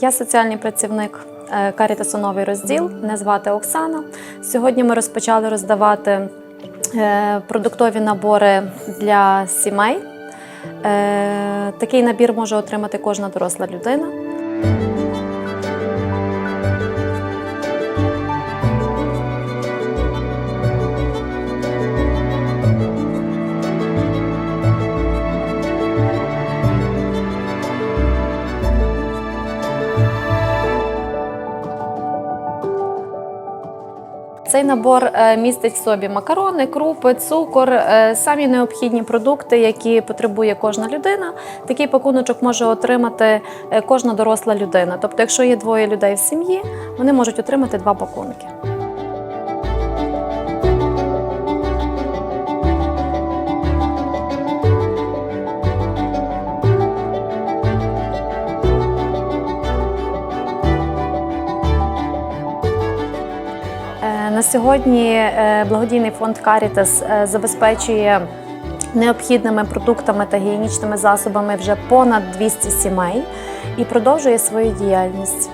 Я соціальний працівник е, Карітасу Новий розділ. Мене звати Оксана. Сьогодні ми розпочали роздавати е, продуктові набори для сімей. Е, Такий набір може отримати кожна доросла людина. Цей набор е, містить в собі макарони, крупи, цукор, е, самі необхідні продукти, які потребує кожна людина. Такий пакуночок може отримати е, кожна доросла людина. Тобто, якщо є двоє людей в сім'ї, вони можуть отримати два пакунки. На сьогодні е, благодійний фонд Caritas е, забезпечує необхідними продуктами та гігієнічними засобами вже понад 200 сімей і продовжує свою діяльність.